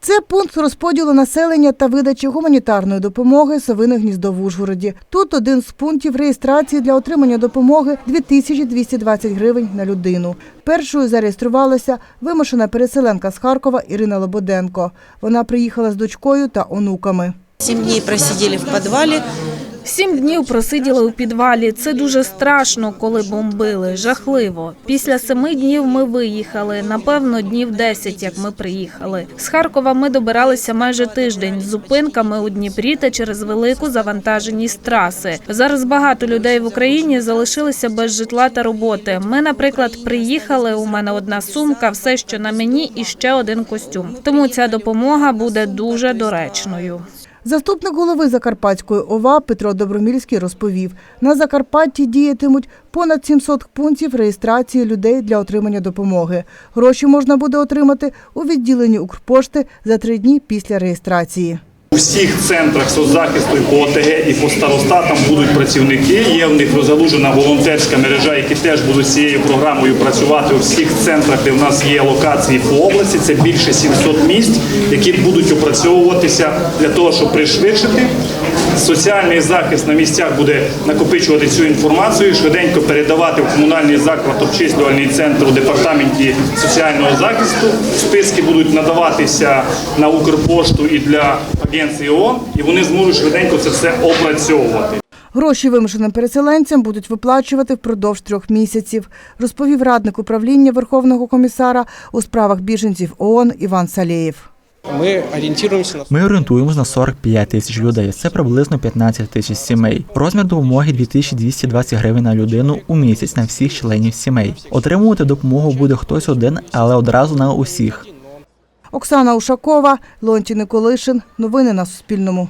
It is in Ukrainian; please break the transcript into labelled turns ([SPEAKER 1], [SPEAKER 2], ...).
[SPEAKER 1] Це пункт розподілу населення та видачі гуманітарної допомоги Совине гніздо в Ужгороді. Тут один з пунктів реєстрації для отримання допомоги 2220 гривень на людину. Першою зареєструвалася вимушена переселенка з Харкова Ірина Лободенко. Вона приїхала з дочкою та онуками.
[SPEAKER 2] Сім дней просиділи в подвале.
[SPEAKER 3] Сім днів просиділи у підвалі. Це дуже страшно, коли бомбили. Жахливо. Після семи днів ми виїхали. Напевно, днів десять, як ми приїхали. З Харкова ми добиралися майже тиждень з зупинками у Дніпрі та через велику завантаженість траси. Зараз багато людей в Україні залишилися без житла та роботи. Ми, наприклад, приїхали. У мене одна сумка, все, що на мені, і ще один костюм. Тому ця допомога буде дуже доречною.
[SPEAKER 1] Заступник голови Закарпатської ОВА Петро Добромільський розповів, на Закарпатті діятимуть понад 700 пунктів реєстрації людей для отримання допомоги. Гроші можна буде отримати у відділенні Укрпошти за три дні після реєстрації.
[SPEAKER 4] У всіх центрах соцзахисту і по ОТГ і по старостатам будуть працівники. Є в них розгалужена волонтерська мережа, які теж будуть цією програмою працювати у всіх центрах, де в нас є локації по області. Це більше 700 місць, які будуть опрацьовуватися для того, щоб пришвидшити. Соціальний захист на місцях буде накопичувати цю інформацію, швиденько передавати в комунальний заклад обчислювальний центр у департаменті соціального захисту. Списки будуть надаватися на Укрпошту і для агенції ООН, і вони зможуть швиденько це все опрацьовувати.
[SPEAKER 1] Гроші вимушеним переселенцям будуть виплачувати впродовж трьох місяців, розповів радник управління Верховного комісара у справах біженців ООН Іван Салєєв.
[SPEAKER 5] Ми орієнтуємося на
[SPEAKER 6] Ми орієнтуємось на 45 тисяч людей. Це приблизно 15 тисяч сімей. Розмір допомоги 2220 гривень на людину у місяць на всіх членів сімей. Отримувати допомогу буде хтось один, але одразу на усіх.
[SPEAKER 1] Оксана Ушакова, Лонті Николишин. Новини на Суспільному.